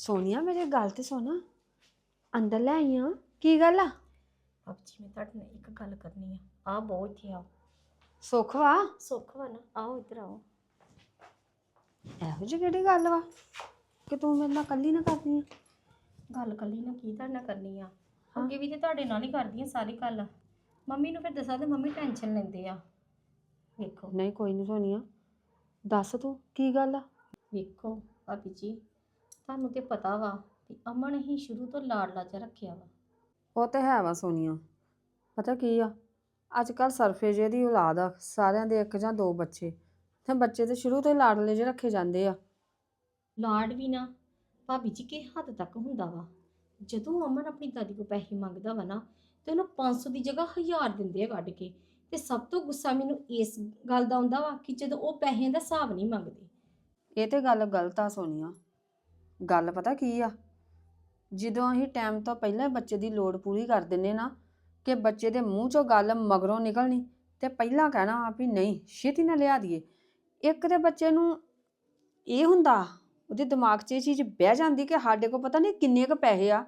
ਸੋਨੀਆ ਮੇਰੀ ਗੱਲ ਤੇ ਸੁਣ। ਅੰਦਰ ਲੈ ਆਈ ਆ। ਕੀ ਗੱਲ ਆ? ਆਪ ਜੀ ਮੈਂ ਤੁਹਾਡੇ ਨਾਲ ਇੱਕ ਗੱਲ ਕਰਨੀ ਆ। ਆ ਬਹੁਤ ਇੱਥੇ ਆਓ। ਸੁੱਖ ਵਾ? ਸੁੱਖ ਵਾ ਨਾ। ਆਓ ਇੱਧਰ ਆਓ। ਇਹੋ ਜਿਹੀ ਕਿਹੜੀ ਗੱਲ ਵਾ? ਕਿ ਤੂੰ ਮੇਰੇ ਨਾਲ ਕੱਲੀ ਨਾ ਕਰਦੀ ਆ? ਗੱਲ ਕੱਲੀ ਨਾ ਕੀ ਤੁਹਾਡੇ ਨਾਲ ਕਰਨੀ ਆ? ਅੱਗੇ ਵੀ ਤੇ ਤੁਹਾਡੇ ਨਾਲ ਹੀ ਕਰਦੀ ਆ ਸਾਰੀ ਗੱਲ। ਮੰਮੀ ਨੂੰ ਫਿਰ ਦੱਸਾਂ ਤੇ ਮੰਮੀ ਟੈਨਸ਼ਨ ਲੈਂਦੇ ਆ। ਵੇਖੋ। ਨਹੀਂ ਕੋਈ ਨਹੀਂ ਸੋਨੀਆ। ਦੱਸ ਤੂੰ ਕੀ ਗੱਲ ਆ? ਵੇਖੋ ਭਾਬੀ ਜੀ। ਤੁਹਾਨੂੰ ਤੇ ਪਤਾ ਵਾ ਕਿ ਅਮਨ ਹੀ ਸ਼ੁਰੂ ਤੋਂ ਲਾਡਲਾ ਚ ਰੱਖਿਆ ਵਾ। ਉਹ ਤੇ ਹੈ ਵਾ ਸੋਨੀਆ ਪਤਾ ਕੀ ਆ? ਅੱਜ ਕੱਲ ਸਰਫੇ ਜੇ ਦੀ ਔਲਾਦ ਆ ਸਾਰਿਆਂ ਦੇ ਇੱਕ ਜਾਂ ਦੋ ਬੱਚੇ ਤੇ ਬੱਚੇ ਤੇ ਸ਼ੁਰੂ ਤੋਂ ਹੀ ਲਾਡਲੇ ਜਿਹੇ ਰੱਖੇ ਜਾਂਦੇ ਆ। ਲਾਡ ਵੀ ਨਾ ਭਾਬੀ ਜੀ ਕਿ ਹੱਦ ਤੱਕ ਹੁੰਦਾ ਵਾ? ਜਦੋਂ ਅਮਨ ਆਪਣੀ ਦਾਦੀ ਕੋ ਪੈਸੇ ਮੰਗਦਾ ਵਾ ਨਾ ਤੇ ਉਹਨੂੰ 500 ਦੀ ਜਗ੍ਹਾ 1000 ਦਿੰਦੇ ਆ ਕੱਢ ਕੇ ਤੇ ਸਭ ਤੋਂ ਗੁੱਸਾ ਮੈਨੂੰ ਇਸ ਗੱਲ ਦਾ ਆਉਂਦਾ ਵਾ ਕਿ ਜਦੋਂ ਉਹ ਪੈਸਿਆਂ ਦਾ ਹਿਸਾਬ ਨਹੀਂ ਮੰਗਦੇ। ਇਹ ਤੇ ਗੱਲ ਗਲਤ ਆ ਸੋਨੀਆ ਗੱਲ ਪਤਾ ਕੀ ਆ? ਜਦੋਂ ਅਸੀਂ ਟਾਈਮ ਤੋਂ ਪਹਿਲਾਂ ਬੱਚੇ ਦੀ ਲੋੜ ਪੂਰੀ ਕਰ ਦਿੰਨੇ ਨਾ, ਕਿ ਬੱਚੇ ਦੇ ਮੂੰਹ ਚੋਂ ਗੱਲ ਮਗਰੋਂ ਨਿਕਲਣੀ ਤੇ ਪਹਿਲਾਂ ਕਹਿਣਾ ਆ ਵੀ ਨਹੀਂ, ਛੇਤੀ ਨਾਲ ਲਿਆ ਦਈਏ। ਇੱਕ ਤੇ ਬੱਚੇ ਨੂੰ ਇਹ ਹੁੰਦਾ, ਉਹਦੇ ਦਿਮਾਗ 'ਚ ਇਹ ਚੀਜ਼ ਬਹਿ ਜਾਂਦੀ ਕਿ ਸਾਡੇ ਕੋਲ ਪਤਾ ਨਹੀਂ ਕਿੰਨੇ ਕੁ ਪੈਸੇ ਆ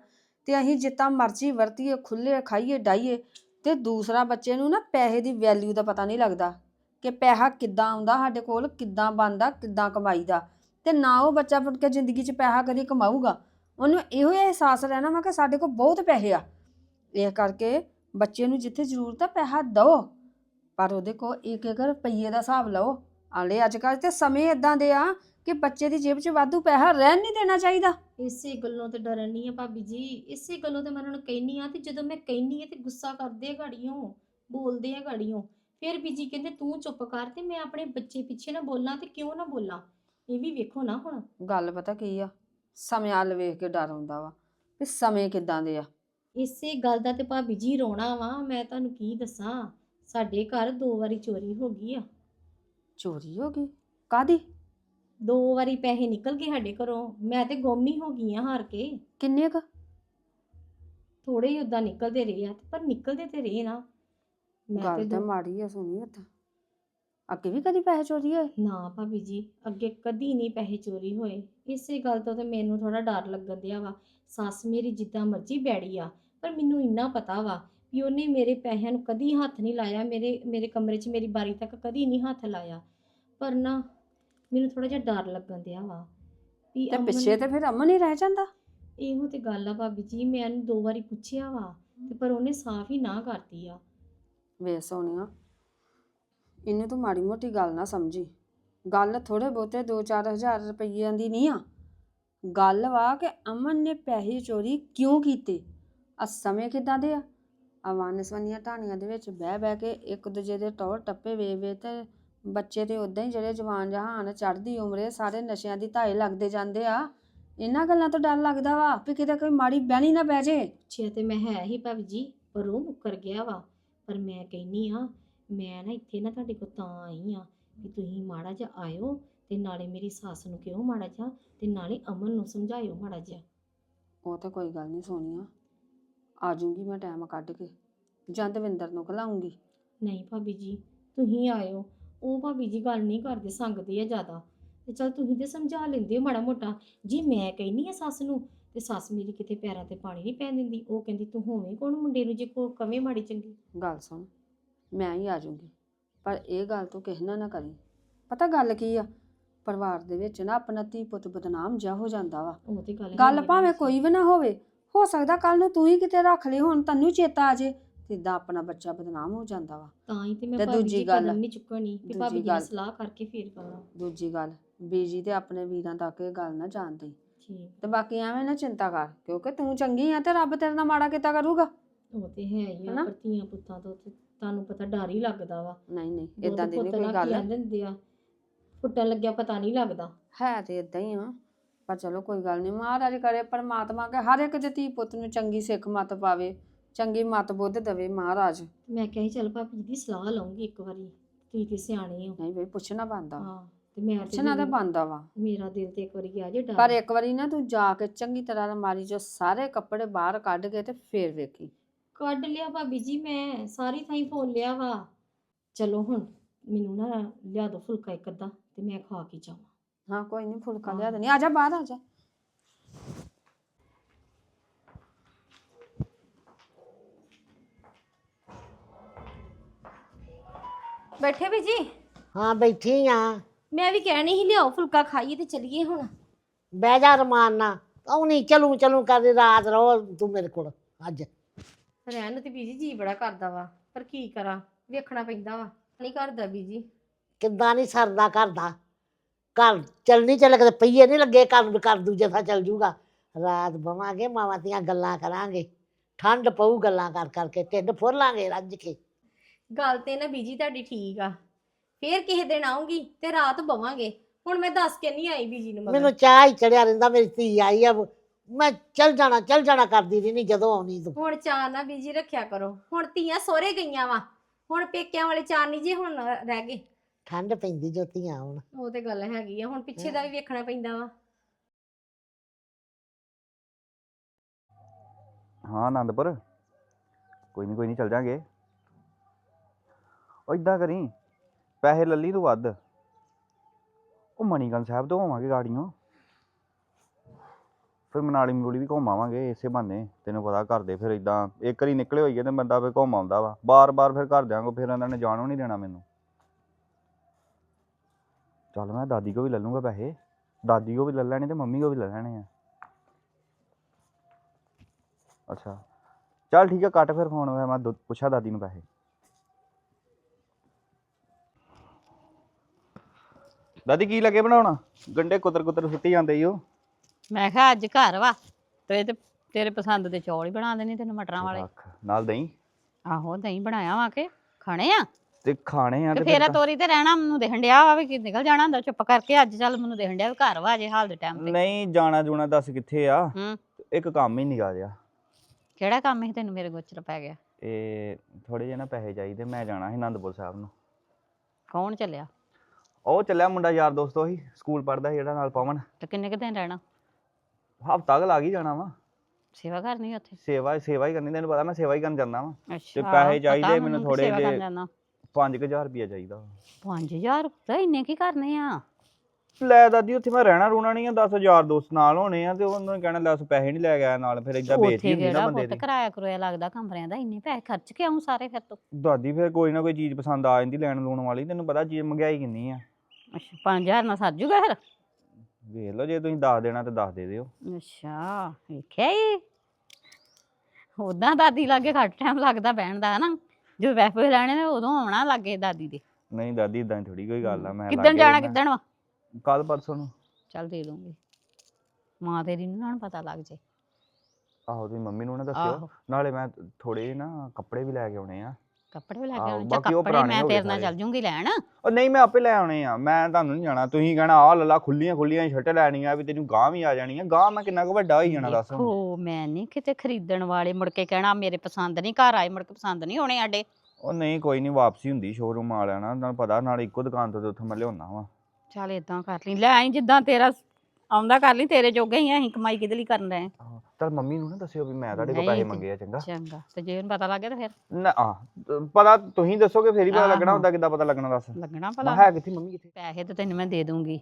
ਤੇ ਅਸੀਂ ਜਿੱਤਾਂ ਮਰਜ਼ੀ ਵਰਤੀਏ ਖੁੱਲੇ ਖਾਈਏ ਡਾਈਏ ਤੇ ਦੂਸਰਾ ਬੱਚੇ ਨੂੰ ਨਾ ਪੈਸੇ ਦੀ ਵੈਲਿਊ ਦਾ ਪਤਾ ਨਹੀਂ ਲੱਗਦਾ ਕਿ ਪੈਸਾ ਕਿੱਦਾਂ ਆਉਂਦਾ ਸਾਡੇ ਕੋਲ, ਕਿੱਦਾਂ ਬਣਦਾ, ਕਿੱਦਾਂ ਕਮਾਈਦਾ। ਤੇ ਨਾ ਉਹ ਬੱਚਾ ਮੁੜ ਕੇ ਜ਼ਿੰਦਗੀ 'ਚ ਪੈਸਾ ਕਦੀ ਕਮਾਊਗਾ। ਉਹਨੂੰ ਇਹੋ ਹੀ ਅਹਿਸਾਸ ਰਹਿਣਾ ਵਾ ਕਿ ਸਾਡੇ ਕੋਲ ਬਹੁਤ ਪੈਸੇ ਆ। ਇਹ ਕਰਕੇ ਬੱਚੇ ਨੂੰ ਜਿੱਥੇ ਜ਼ਰੂਰਤ ਆ ਪੈਸਾ ਦਿਓ, ਪਰ ਉਹਦੇ ਕੋਲ ਇੱਕ ਇੱਕ ਰੁਪਈਏ ਦਾ ਹਿਸਾਬ ਲਓ। ਆਲੇ ਅੱਜ ਕੱਲ੍ਹ ਤੇ ਸਮੇਂ ਇਦਾਂ ਦੇ ਆ ਕਿ ਬੱਚੇ ਦੀ ਜੇਬ 'ਚ ਵਾਧੂ ਪੈਸਾ ਰਹਿਣ ਨਹੀਂ ਦੇਣਾ ਚਾਹੀਦਾ। ਇਸੇ ਗੱਲੋਂ ਤੇ ਡਰਨ ਨਹੀਂ ਆ ਭਾਬੀ ਜੀ। ਇਸੇ ਗੱਲੋਂ ਤੇ ਮੈਂ ਉਹਨਾਂ ਨੂੰ ਕਹਿਨੀ ਆ ਤੇ ਜਦੋਂ ਮੈਂ ਕਹਿਨੀ ਆ ਤੇ ਗੁੱਸਾ ਕਰਦੇ ਆ ਗਾੜੀਆਂ ਬੋਲਦੇ ਆ ਗਾੜੀਆਂ ਫਿਰ ਬੀਜੀ ਕਹਿੰਦੇ ਤੂੰ ਚੁੱਪ ਕਰ ਤੇ ਮੈਂ ਆਪਣੇ ਬੱਚੇ ਪਿੱਛੇ ਨਾ ਬੋਲਾਂ ਤੇ ਕਿਉਂ ਨਾ ਬੋਲਾਂ? ਇਹ ਵੀ ਵੇਖੋ ਨਾ ਹੁਣ। ਗੱਲ ਪਤਾ ਕੀ ਆ? ਸਮੇਂ ਵੱਲ ਵੇਖ ਕੇ ਡਰ ਆਉਂਦਾ ਵਾ ਵੀ ਸਮੇਂ ਕਿੱਦਾਂ ਦੇ ਆ। ਇਸੇ ਗੱਲ ਦਾ ਤੇ ਭਾਬੀ ਜੀ ਰੋਣਾ ਵਾ ਮੈਂ ਤੁਹਾਨੂੰ ਕੀ ਦੱਸਾਂ? ਸਾਡੇ ਘਰ ਦੋ ਵਾਰੀ ਚੋਰੀ ਹੋ ਗਈ ਆ। ਚੋਰੀ ਹੋ ਗਈ? ਕਾਦੀ ਦੋ ਵਾਰੀ ਪੈਸੇ ਨਿਕਲ ਗਏ ਸਾਡੇ ਘਰੋਂ ਮੈਂ ਤੇ ਗੁੰਮ ਹੀ ਹੋ ਗਈ ਆ ਹਾਰ ਕੇ। ਕਿੰਨੇ ਕ? ਥੋੜੇ ਹੀ ਉਦਾਂ ਨਿਕਲਦੇ ਰਹੇ ਆ ਪਰ ਨਿਕਲਦੇ ਤੇ ਰਹੇ ਨਾ। ਮੈਂ ਗੱਲ ਤੇ ਦੋ- ਮਾੜੀ ਆ ਸੁਣੀ ਉੱਥੇ ਅੱਗੇ ਵੀ ਕਦੀ ਪੈਸੇ ਚੋਰੀ ਹੋਏ? ਨਾ ਭਾਬੀ ਜੀ ਅੱਗੇ ਕਦੀ ਨਹੀਂ ਪੈਸੇ ਚੋਰੀ ਹੋਏ। ਇਸੇ ਗੱਲ ਤੋਂ ਤੇ ਮੈਨੂੰ ਥੋੜਾ ਡਰ ਲੱਗਣ ਦਿਆ ਵਾ। ਸੱਸ ਮੇਰੀ ਜਿੱਦਾਂ ਮਰਜ਼ੀ ਬੈੜੀ ਆ ਪਰ ਮੈਨੂੰ ਇੰਨਾ ਪਤਾ ਵਾ ਵੀ ਉਹਨੇ ਮੇਰੇ ਪੈਸਿਆਂ ਨੂੰ ਕਦੀ ਹੱਥ ਨਹੀਂ ਲਾਇਆ ਮੇਰੇ ਮੇਰੇ ਕਮਰੇ 'ਚ ਮੇਰੀ ਬਾਰੀ ਤੱਕ ਕਦੀ ਨਹੀਂ ਹੱਥ ਲਾਇਆ। ਪਰ ਨਾ ਮੈਨੂੰ ਥੋੜਾ ਜਿਹਾ ਡਰ ਲੱਗਣ ਦਿਆ ਵਾ ਵੀ ਤੇ ਅਮਨ- ਪਿੱਛੇ ਤੇ ਫਿਰ ਅਮਨ ਹੀ ਰਹਿ ਜਾਂਦਾ? ਇਹੋ ਤੇ ਗੱਲ ਆ ਭਾਬੀ ਜੀ ਮੈਂ ਉਹਨੂੰ ਦੋ ਵਾਰੀ ਪੁੱਛਿਆ ਵਾ ਤੇ ਪਰ ਉਹਨੇ ਸਾਫ਼ ਹੀ ਨਾ ਕਰਤੀ ਆ। ਵੇ ਸੋਨੀਆ ਇਹਨੂੰ ਤੂੰ ਮਾੜੀ ਮੋਟੀ ਗੱਲ ਨਾ ਸਮਝੀ। ਗੱਲ ਥੋੜੇ ਬਹੁਤੇ 2-4000 ਰੁਪਈਆਂ ਦੀ ਨਹੀਂ ਆ। ਗੱਲ ਵਾ ਕਿ ਅਮਨ ਨੇ ਪੈਸੇ ਚੋਰੀ ਕਿਉਂ ਕੀਤੇ? ਆ ਸਮੇਂ ਕਿਦਾਂ ਦੇ ਆ? ਅਵਾਨਸਵਨੀਆਂ ਢਾਣੀਆਂ ਦੇ ਵਿੱਚ ਬਹਿ ਬਹਿ ਕੇ ਇੱਕ ਦੂਜੇ ਦੇ ਟੌਰ ਟੱਪੇ ਵੇ ਵੇ ਤੇ ਬੱਚੇ ਤੇ ਉਦਾਂ ਹੀ ਜਿਹੜੇ ਜਵਾਨ ਜਹਾਨ ਚੜ੍ਹਦੀ ਉਮਰੇ ਸਾਰੇ ਨਸ਼ਿਆਂ ਦੀ ਧਾਏ ਲੱਗਦੇ ਜਾਂਦੇ ਆ। ਇਹਨਾਂ ਗੱਲਾਂ ਤੋਂ ਡਰ ਲੱਗਦਾ ਵਾ ਵੀ ਕਿਤੇ ਕੋਈ ਮਾੜੀ ਬਹਿਣੀ ਨਾ ਬਹਿ ਜੇ। ਪੁੱਛਿਆ ਤੇ ਮੈਂ ਹੈ ਹੀ ਭਾਬੀ ਜੀ, ਪਰ ਉਹ ਮੁੱਕਰ ਗਿਆ ਵਾ। ਪਰ ਮੈਂ ਕਹਿੰਨੀ ਆ ਮੈਂ ਨਾ ਇੱਥੇ ਨਾ ਤੁਹਾਡੇ ਕੋਲ ਤਾਂ ਆਈ ਆ ਵੀ ਤੁਸੀਂ ਮਾੜਾ ਜਿਹਾ ਆਇਓ ਤੇ ਨਾਲੇ ਮੇਰੀ ਸੱਸ ਨੂੰ ਕਿਉਂ ਮਾੜਾ ਜਿਹਾ ਤੇ ਨਾਲੇ ਅਮਨ ਨੂੰ ਸਮਝਾਇਓ ਮਾੜਾ ਜਿਹਾ। ਉਹ ਤਾਂ ਕੋਈ ਗੱਲ ਨਹੀਂ ਸੋਨੀਆ ਆ ਜਾਊਂਗੀ ਮੈਂ ਟਾਈਮ ਕੱਢ ਕੇ ਜਾਂ ਦਵਿੰਦਰ ਨੂੰ ਖਲਾਉਂਗੀ ਨਹੀਂ ਭਾਬੀ ਜੀ ਤੁਸੀਂ ਆਇਓ ਉਹ ਭਾਬੀ ਜੀ ਗੱਲ ਨਹੀਂ ਕਰਦੇ ਸੰਗਦੇ ਆ ਜ਼ਿਆਦਾ। ਤੇ ਚਲ ਤੁਸੀਂ ਤੇ ਸਮਝਾ ਲੈਂਦੇ ਹੋ ਮਾੜਾ ਮੋਟਾ ਜੇ ਮੈਂ ਕਹਿੰਨੀ ਆ ਸੱਸ ਨੂੰ ਤੇ ਸੱਸ ਮੇਰੀ ਕਿਤੇ ਪੈਰਾਂ ਤੇ ਪਾਣੀ ਨਹੀਂ ਪੈਣ ਦਿੰਦੀ ਉਹ ਕਹਿੰਦੀ ਤੂੰ ਹੋਵੇਂ ਕੌਣ ਮੁੰਡੇ ਨੂੰ ਜੇ ਕੋ ਕਵੇਂ ਮਾੜੀ ਚੰਗੀ। ਗੱਲ ਸੁਣ ਮੈਂ ਹੀ ਆ ਜਾਊਂਗੀ। ਪਰ ਇਹ ਗੱਲ ਤੂੰ ਕਿਸੇ ਨਾਲ ਨਾ ਕਰੀ। ਪਤਾ ਗੱਲ ਕੀ ਆ? ਪਰਿਵਾਰ ਦੇ ਵਿੱਚ ਨਾ ਆਪਣਾ ਧੀ ਪੁੱਤ ਬਦਨਾਮ ਜਿਹਾ ਹੋ ਜਾਂਦਾ ਵਾ। ਉਹ ਤੇ ਗੱਲ ਭਾਵੇਂ। ਕੋਈ ਵੀ ਨਾ ਹੋਵੇ ਹੋ ਸਕਦਾ ਕੱਲ ਨੂੰ ਤੂੰ ਹੀ ਕਿਤੇ ਰੱਖ ਲਈ ਹੁਣ ਤੈਨੂੰ ਚੇਤਾ ਆ ਜੇ ਤੇ ਏਦਾਂ ਆਪਣਾ ਬੱਚਾ ਬਦਨਾਮ ਹੋ ਜਾਂਦਾ ਵਾ। ਤਾਂ ਹੀ ਤੇ ਮੈਂ ਤੇ ਭਾਬੀ ਜੀ ਕਦਮ ਨਹੀਂ ਚੁੱਕਣੀ ਦੂਜੀ ਭਾਬੀ ਜੀ ਨਾਲ ਸਲਾਹ ਕਰਕੇ ਫੇਰ ਕਰਾਂ ਦੂਜੀ ਗੱਲ ਬੀਜੀ ਤੇ ਆਪਣੇ ਵੀਰਾਂ ਤੱਕ ਇਹ ਗੱਲ ਨਾ ਜਾਣਦੀ ਤੇ ਬਾਕੀ ਐਵੇਂ ਨਾ ਚਿੰਤਾ ਕਰ ਕਿਉਂਕਿ ਤੂੰ ਚੰਗੀ ਆ ਤੇ ਰੱਬ ਤੇਰੇ ਨਾਲ ਮਾੜਾ ਕਿੱਤਾ ਕਰੂਗਾ। ਉਹ ਤੇ ਹੈ ਹੀ ਆ? ਪਰ ਧੀਆਂ ਪੁੱਤਾਂ ਤੋਂ ਤੇ ਤੁਹਾਨੂੰ ਪਤਾ ਡਰ ਹੀ ਲੱਗਦਾ ਵਾ। ਨਹੀਂ ਨਹੀਂ ਦੁੱਧ ਇਦਾਂ ਦੀ ਨਹੀਂ ਪੁੱਤ ਕੋਈ ਨਾਲ ਕੀ ਗੱਲ। ਕਹਿੰਦੇ ਹੁੰਦੇ ਆ। ਫੁੱਟਣ ਲੱਗਿਆ ਪਤਾ ਨਹੀਂ ਲੱਗਦਾ। ਹੈ ਤੇ ਇਦਾਂ ਹੀ ਆ। ਪਰ ਚਲੋ ਕੋਈ ਗੱਲ ਨਹੀਂ ਮਹਾਰਾਜ ਕਰੇ ਪਰਮਾਤਮਾ ਕੇ ਹਰ ਇੱਕ ਦੇ ਧੀ ਪੁੱਤ ਨੂੰ ਚੰਗੀ ਸਿੱਖ ਮਤ ਪਾਵੇ ਚੰਗੀ ਮਤ ਬੁੱਧ ਦੇਵੇ ਮਹਾਰਾਜ। ਮੈਂ ਕਿਹਾ ਸੀ ਚੱਲ ਭਾਬੀ ਜੀ ਦੀ ਸਲਾਹ ਲਵਾਂਗੀ ਇੱਕ ਵਾਰੀ ਤੁਸੀਂ ਤੇ ਸਿਆਣੇ ਹੋ। ਨਹੀਂ ਬਈ ਪੁੱਛਣਾ ਬੰਦਾ ਹਾਂ ਤੇ ਮੈਂ ਪੁੱਛਣਾ ਤਾਂ ਬੰਦਾ ਵਾ। ਮੇਰਾ ਦਿਲ ਤੇ ਇੱਕ ਵਾਰੀ ਆ ਜੇ ਡਰ। ਪਰ ਇੱਕ ਵਾਰੀ ਨਾ ਤੂੰ ਜਾ ਕੇ ਚੰਗੀ ਤਰ੍ਹਾਂ ਅਲਮਾਰੀ ਚੋਂ ਸਾਰੇ ਕੱਪੜੇ ਬਾਹਰ ਕੱਢ ਕੇ ਤੇ ਫੇਰ ਵੇਖੀ। ਕੱਢ ਲਿਆ ਭਾਬੀ ਜੀ ਮੈਂ ਸਾਰੀ ਥਾਈਂ ਫੋਲ ਲਿਆ ਵਾ। ਚਲੋ ਹੁਣ ਮੈਨੂੰ ਨਾ ਲਿਆ ਦੋ ਫੁਲਕਾ ਇੱਕ ਅੱਧਾ ਤੇ ਮੈਂ ਖਾ ਕੇ ਜਾਵਾਂ। ਹਾਂ ਕੋਈ ਨਹੀਂ ਫੁਲਕਾ ਲਿਆ ਦਨੀ ਆ ਜਾ ਬਾਹਰ ਆ ਜਾ। ਬੈਠੇ ਵੀ ਜੀ? ਹਾਂ ਬੈਠੀ ਆ। ਮੈਂ ਵੀ ਕਹਿਣੀ ਸੀ ਲਿਆਓ ਫੁਲਕਾ ਖਾਈਏ ਤੇ ਚਲੀਏ ਹੁਣ। ਬਹਿ ਜਾ ਰਮਾਨ ਨਾ ਆਉਣੀ ਚਲੂ ਚਲੂ ਕਰਦੇ ਰਾਤ ਰਹੋ ਤੂੰ ਮੇਰੇ ਕੋਲ ਅੱਜ। ਰਹਿਣ ਨੂੰ ਤੇ ਬੀਜੀ ਜੀ ਬੜਾ ਕਰਦਾ ਵਾ ਪਰ ਕੀ ਕਰਾਂ ਵੇਖਣਾ ਪੈਂਦਾ ਵਾ ਨਹੀਂ ਕਰਦਾ ਬੀਜੀ। ਕਿੱਦਾਂ ਨਹੀਂ ਸਰਦਾ ਕਰਦਾ ਘਰ ਚੱਲਣੀ ਚੱਲ ਕੇ ਪਈਏ ਨਹੀਂ ਲੱਗੇ ਨੂੰ ਕਰ ਦੂਜੇ ਥਾਂ ਚੱਲ ਜੂਗਾ। ਰਾਤ ਬਵਾਂਗੇ ਮਾਵਾਂ ਦੀਆਂ ਗੱਲਾਂ ਕਰਾਂਗੇ ਠੰਡ ਪਊ ਗੱਲਾਂ ਕਰ ਕਰਕੇ ਢਿੱਡ ਫੁੱਲਾਂਗੇ ਰੱਜ ਕੇ। ਗੱਲ ਤੇ ਨਾ ਬੀਜੀ ਤੁਹਾਡੀ ਠੀਕ ਆ ਫੇਰ ਕਿਸੇ ਦਿਨ ਆਉਂਗੀ ਤੇ ਰਾਤ ਬਵਾਂਗੇ ਹੁਣ ਮੈਂ ਦੱਸ ਕੇ ਨਹੀਂ ਆਈ ਬੀਜੀ ਨੂੰ ਮਗਰ। ਮੈਨੂੰ ਚਾਹ ਹੀ ਚੜਿਆ ਰਹਿੰਦਾ ਮੇਰੀ ਧੀ ਆਈ ਆ ਮੈਂ ਚੱਲ ਜਾਣਾ ਚੱਲ ਜਾਣਾ ਕਰਦੀ ਰਹਿੰਦੀ ਜਦੋਂ ਆਉਣੀ ਤੂੰ। ਹੁਣ ਚਾਰ ਨਾ ਬੀਜੀ ਰੱਖਿਆ ਕਰੋ। ਹੁਣ ਧੀਆਂ ਸੋਹਰੇ ਗਈਆਂ ਵਾ। ਹੁਣ ਪੇਕਿਆਂ ਵਾਲੇ ਚਾਰ ਨਹੀਂ ਜੇ ਹੁਣ ਰਹਿ ਗਏ। ਠੰਡ ਪੈਂਦੀ ਜੋ ਧੀਆਂ ਹੁਣ ਉਹ ਤੇ ਗੱਲ ਹੈਗੀ ਆ ਹੁਣ ਪਿੱਛੇ ਦਾ ਵੀ ਵੇਖਣਾ ਪੈਂਦਾ ਵਾ। ਹਾਂ ਆਨੰਦਪੁਰ। ਕੋਈ ਨਹੀਂ ਕੋਈ ਨਹੀਂ ਚੱਲ ਜਾਾਂਗੇ। ਉਹ ਇਦਾਂ ਕਰੀ ਪੈਸੇ ਲੱਲੀ ਤੂੰ ਵੱਧ। ਉਹ ਮਣੀਗਨ ਸਾਹਿਬ ਤੋਂ ਹੋਵਾਂਗੇ ਗਾੜੀਆਂ। ਫਿਰ ਮਨਾਲੀ ਮਨੂਲੀ ਵੀ ਘੁੰਮ ਆਵਾਂਗੇ, ਇਸੇ ਬਹਾਨੇ, ਤੈਨੂੰ ਪਤਾ ਘਰ ਦੇ ਫਿਰ ਇਦਾਂ ਇੱਕ ਵਾਰੀ ਨਿਕਲੇ ਹੋਈਏ ਤੇ ਬੰਦਾ ਫਿਰ ਘੁੰਮ ਆਉਂਦਾ ਵਾ। ਬਾਰ-ਬਾਰ ਫਿਰ ਘਰ ਦਿਆਂਗੇ ਫਿਰ ਇਹਨਾਂ ਨੇ ਜਾਣੋ ਨਹੀਂ ਦੇਣਾ ਮੈਨੂੰ। ਚੱਲ ਮੈਂ ਦਾਦੀ ਕੋ ਵੀ ਲੈ ਲੂੰਗਾ ਪੈਸੇ। ਦਾਦੀ ਕੋ ਵੀ ਲੈ ਲੈਣੇ ਤੇ ਮੰਮੀ ਕੋ ਵੀ ਲੈ ਲੈਣੇ ਆ। ਅੱਛਾ। ਚੱਲ ਠੀਕ ਹੈ ਕੱਟ ਫਿਰ ਫੋਨ ਹੋਇਆ ਮੈਂ ਦੁ- ਪੁੱਛਾਂ ਦਾਦੀ ਨੂੰ ਪੈਸੇ। ਦਾਦੀ ਕੀ ਲੱਗੇ ਬਣਾਉਣਾ? ਗੰਡੇ ਕੁਤਰ ਕੁਤਰ ਸੁੱਟੀ ਜਾਂਦੇ ਈ ਉਹ ਮੈਂ ਕਿਹਾ ਅੱਜ ਘਰ ਵਾ ਤੇ ਤੇ ਤੇਰੇ ਪਸੰਦ ਦੇ ਚੌਲ ਹੀ ਬਣਾ ਦੇਣੀ ਤੈਨੂੰ ਮਟਰਾਂ ਵਾਲੇ। ਰੱਖ, ਨਾਲ ਦਹੀਂ? ਆਹੋ ਦਹੀਂ ਬਣਾਇਆ ਵਾ ਕੇ ਖਾਣੇ ਆ? ਤੇ ਖਾਣੇ ਆ ਤੇ ਫੇਰਾ ਤੋਰੀ ਤੇ ਰਹਿਣਾ ਮੈਨੂੰ ਦੇਖਣ ਡਿਆ ਵਾ ਵੀ ਕਿ ਨਿਕਲ ਜਾਣਾ ਹੁੰਦਾ ਚੁੱਪ ਕਰਕੇ ਅੱਜ ਚੱਲ ਮੈਨੂੰ ਦੇਖਣ ਡਿਆ ਵੀ ਘਰ ਵਾ ਜੇ ਹਾਲ ਦੇ ਟਾਈਮ ਤੇ। ਨਹੀਂ ਜਾਣਾ ਜੂਣਾ ਦੱਸ ਕਿੱਥੇ ਆ? ਹੂੰ। ਇੱਕ ਕੰਮ ਹੀ ਨਿਕਾ ਜਿਆ ਕਿਹੜਾ ਕੰਮ ਸੀ ਤੈਨੂੰ ਮੇਰੇ ਗੋਚਰ ਪੈ ਗਿਆ? ਇਹ ਥੋੜੇ ਜਿਹੇ ਨਾ ਪੈਸੇ ਚਾਹੀਦੇ ਮੈਂ ਜਾਣਾ ਸੀ ਆਨੰਦਪੁਰ ਸਾਹਿਬ ਨੂੰ। ਕੌਣ ਚੱਲਿਆ? ਉਹ ਚੱਲਿਆ ਮੁੰਡਾ ਯਾਰ ਦੋਸਤ ਉਹੀ ਸਕੂਲ ਪੜਦਾ ਸੀ ਜਿਹੜਾ ਨਾਲ ਪਵਨ। ਤੇ ਕਿੰਨੇ ਕੁ ਦਿਨ ਰਹਿਣਾ? ਹਫਤਾ ਕੁ ਲੱਗ ਹੀ ਜਾਣਾ ਵਾ। ਸੇਵਾ ਕਰਨੀ ਉੱਥੇ? ਸੇਵਾ ਸੇਵਾ ਹੀ ਕਰਨੀ ਤੈਨੂੰ ਪਤਾ ਮੈਂ ਸੇਵਾ ਹੀ ਕਰਨ ਜਾਂਦਾ ਵਾ। ਅੱਛਾ ਪੈਸੇ ਪਤਾ ਚਾਹੀਦੇ ਮੈਨੂੰ ਵੀ ਥੋੜ੍ਹੇ ਸੇਵਾ ਕਰਨ ਜਿਹੇ। 5000 ਰੁਪਇਆ ਚਾਹੀਦਾ ਵਾ। 5000 ਤਾਂ ਇੰਨੇ ਕੀ ਕਰਨੇ ਆ? ਲੈ ਦਾਦੀ ਉੱਥੇ ਮੈਂ ਰਹਿਣਾ ਰੂਣਾ ਨਹੀਂ ਆ 10000 ਦੋਸਤ ਨਾਲ ਹੋਣੇ ਆ ਤੇ ਉਹਨਾਂ ਨੇ ਕਹਿਣਾ ਲੈ ਉਸ ਪੈਸੇ ਨਹੀਂ ਲੈ ਗਿਆ ਨਾਲ ਫਿਰ ਇਦਾਂ ਬੇਇੱਜ਼ਤੀ ਉੱਥੇ ਹੁੰਦੀ ਨਾ ਕਿਹੜਾ ਬੰਦੇ ਪੁੱਤ ਦੀ। ਕਿਰਾਇਆ ਕਰੋਇਆ ਲੱਗਦਾ ਕਮਰਿਆਂ ਦਾ ਇੰਨੇ ਪੈਸੇ ਖਰਚ ਕੇ ਆਉਂ ਸਾਰੇ ਫਿਰ ਤੂੰ? ਦਾਦੀ ਫਿਰ ਕੋਈ ਨਾ ਕੋਈ ਚੀਜ਼ ਪਸੰਦ ਆ ਜਾਂਦੀ ਲੈਣ ਲੂਣ ਵਾਲੀ ਤੈਨੂੰ ਪਤਾ ਚੀਜ਼ ਮਹਿੰਗਾਈ ਕਿੰਨੀ ਆ। ਅੱਛਾ 5000 ਨਾਲ ਸਰ ਜੂਗਾ ਫਿਰ? ਵੇਖ ਲਓ ਜੇ ਤੁਸੀਂ ਦੱਸ ਦੇਣਾ ਤੇ ਦੱਸ ਦੇ ਦਿਓ। ਅੱਛਾ ਵੇਖਿਆ ਈ। ਉਦਾਂ ਦਾਦੀ ਲਾਗੇ ਘੱਟ ਟਾਈਮ ਲੱਗਦਾ ਬਹਿਣ ਦਾ ਨਾ ਜਦੋਂ ਵੈਸੇ ਲੈਣੇ ਨੇ ਉਦੋਂ ਆਉਣਾ ਲੱਗੇ ਦਾਦੀ ਦੇ। ਨਹੀਂ ਦਾਦੀ ਇਦਾਂ ਥੋੜੀ ਕੋਈ ਗੱਲ ਆ ਮੈਂ ਕਿੱਦਣ ਜਾਣਾ ਕਿੱਦਣ ਵਾ? ਕੱਲ ਪਰਸੋਂ ਨੂੰ। ਚੱਲ ਦੇ ਦੂੰਗੀ। ਮਾਂ ਤੇਰੀ ਨੂੰ ਨਾ ਪਤਾ ਲੱਗ ਜੇ। ਆਹੋ ਤੁਸੀਂ ਮੰਮੀ ਨੂੰ ਨਾ ਦੱਸਿਓ। ਨਾਲੇ ਮੈਂ ਥੋੜੇ ਨਾ ਕੱਪੜੇ ਵੀ ਲੈ ਕੇ ਆਉਣੇ ਆ। ਕੱਪੜੇ ਲੈ ਕੇ ਆਉਣੇ। ਬਾਕੀ ਉਹ ਕੱਪੜੇ ਪੁਰਾਣੇ ਮੈਂ ਹੋ ਗਏ ਤੇਰੇ ਨਾਲ ਸਾਰੇ। ਚੱਲ ਜੂੰਗੀ ਲੈਣ। ਉਹ ਨਹੀਂ ਮੈਂ ਆਪੇ ਲੈ ਆਉਣੇ ਆ। ਮੈਂ ਤੁਹਾਨੂੰ ਨਹੀਂ ਜਾਣਾ। ਤੁਸੀਂ ਕਹਿਣਾ ਆਹ ਲੱਲਾ ਖੁੱਲੀਆਂ ਖੁੱਲੀਆਂ ਸ਼ਰਟ ਲੈਣੀਆਂ ਵੀ ਤੈਨੂੰ ਗਾਂ ਵੀ ਆ ਜਾਣੀਆਂ ਗਾਂ ਮੈਂ ਕਿੰਨਾ ਕੁ ਵੱਡਾ ਹੋਈ ਜਾਣਾ ਦੱਸ ਹੁਣ। ਦੇਖੋ ਮੈਂ ਨਹੀਂ ਕਿਤੇ ਖਰੀਦਣ ਵਾਲੇ ਮੁੜ ਕੇ ਕਹਿਣਾ ਮੇਰੇ ਪਸੰਦ ਨਹੀਂ ਘਰ ਆਏ ਮੁੜ ਕੇ ਪਸੰਦ ਨਹੀਂ ਹੋਣੇ ਆਡੇ ਉਹ ਨਹੀਂ ਕੋਈ ਨਹੀਂ ਵਾਪਸੀ ਹੁੰਦੀ ਸ਼ੋਰੂਮ ਵਾਲਿਆਂ ਨਾਲ। ਤੁਹਾਨੂੰ ਪਤਾ ਨਾਲ ਇੱਕੋ ਦੁਕਾਨ ਤੋਂ ਤੇ ਉੱਥੋਂ ਮੈਂ ਲਿਆਉਣਾ ਵਾ। ਚੱਲ ਇਦਾਂ ਕਰ ਲਈ। ਲੈ ਆਈ ਜਿੱਦਾਂ ਤੇਰਾ ਆਉਂਦਾ ਕਰ ਲਈ ਤੇਰੇ ਜੋਗੇ ਹੀ ਆ, ਅਸੀਂ ਕਮਾਈ ਕਿਹਦੇ ਲਈ ਕਰਨ ਰਹੇ ਚਲ ਮੰਮੀ ਨੂੰ ਨਾ ਦੱਸਿਓ ਵੀ ਮੈਂ ਤੁਹਾਡੇ ਕੋਲ ਨਹੀਂ ਪੈਸੇ ਮੰਗੇ ਆ ਚੰਗਾ। ਚੰਗਾ ਤੇ ਜੇ ਉਹਨੂੰ ਪਤਾ ਲੱਗ ਗਿਆ ਤਾਂ ਫਿਰ। ਨਾ ਆ ਪਤਾ ਤੁਸੀਂ ਦੱਸੋਗੇ ਫੇਰ ਹੀ ਪਤਾ ਲੱਗਣਾ ਆਹੋ। ਹੁੰਦਾ ਕਿੱਦਾਂ ਪਤਾ ਲੱਗਣਾ ਦੱਸ। ਲੱਗਣਾ ਮੈਂ ਭਲਾ। ਹੈ ਕਿੱਥੇ ਮੰਮੀ ਕਿੱਥੇ? ਪੈਸੇ ਤਾਂ ਤੈਨੂੰ ਮੈਂ ਦੇ ਦੂੰਗੀ।